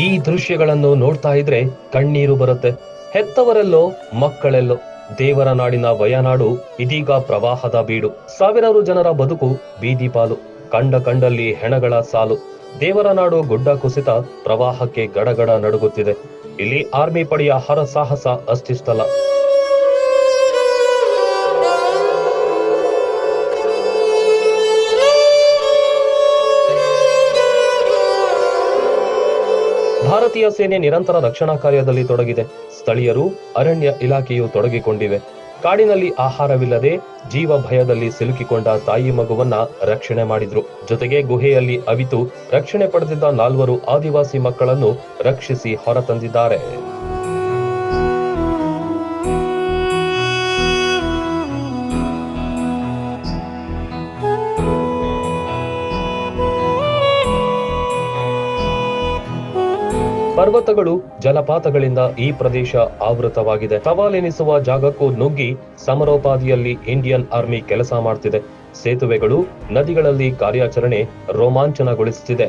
ಈ ದೃಶ್ಯಗಳನ್ನು ನೋಡ್ತಾ ಇದ್ರೆ ಕಣ್ಣೀರು ಬರುತ್ತೆ. ಹೆತ್ತವರೆಲ್ಲೋ ಮಕ್ಕಳೆಲ್ಲೋ, ದೇವರ ನಾಡಿನ ವಯನಾಡು ಇದೀಗ ಪ್ರವಾಹದ ಬೀಡು. ಸಾವಿರಾರು ಜನರ ಬದುಕು ಬೀದಿ ಪಾಲು, ಕಂಡ ಕಂಡಲ್ಲಿ ಹೆಣಗಳ ಸಾಲು. ದೇವರ ನಾಡು ಗುಡ್ಡ ಕುಸಿತ ಪ್ರವಾಹಕ್ಕೆ ಗಡಗಡ ನಡುಗುತ್ತಿದೆ. ಇಲ್ಲಿ ಆರ್ಮಿ ಪಡೆಯ ಹರಸಾಹಸ ಅಷ್ಟಿಷ್ಟಲ್ಲ. ಭಾರತೀಯ ಸೇನೆ ನಿರಂತರ ರಕ್ಷಣಾ ಕಾರ್ಯದಲ್ಲಿ ತೊಡಗಿದೆ. ಸ್ಥಳೀಯರು, ಅರಣ್ಯ ಇಲಾಖೆಯು ತೊಡಗಿಕೊಂಡಿವೆ. ಕಾಡಿನಲ್ಲಿ ಆಹಾರವಿಲ್ಲದೆ ಜೀವ ಭಯದಲ್ಲಿ ಸಿಲುಕಿಕೊಂಡ ತಾಯಿ ಮಗುವನ್ನ ರಕ್ಷಣೆ ಮಾಡಿದ್ರು. ಜೊತೆಗೆ ಗುಹೆಯಲ್ಲಿ ಅವಿತು ರಕ್ಷಣೆ ಪಡೆದಿದ್ದ ನಾಲ್ವರು ಆದಿವಾಸಿ ಮಕ್ಕಳನ್ನು ರಕ್ಷಿಸಿ ಹೊರತಂದಿದ್ದಾರೆ. ಪರ್ವತಗಳು ಜಲಪಾತಗಳಿಂದ ಈ ಪ್ರದೇಶ ಆವೃತವಾಗಿದೆ. ಸವಾಲೆನಿಸುವ ಜಾಗಕ್ಕೂ ನುಗ್ಗಿ ಸಮರೋಪಾದಿಯಲ್ಲಿ ಇಂಡಿಯನ್ ಆರ್ಮಿ ಕೆಲಸ ಮಾಡ್ತಿದೆ. ಸೇತುವೆಗಳು ನದಿಗಳಲ್ಲಿ ಕಾರ್ಯಾಚರಣೆ ರೋಮಾಂಚನಗೊಳಿಸುತ್ತಿದೆ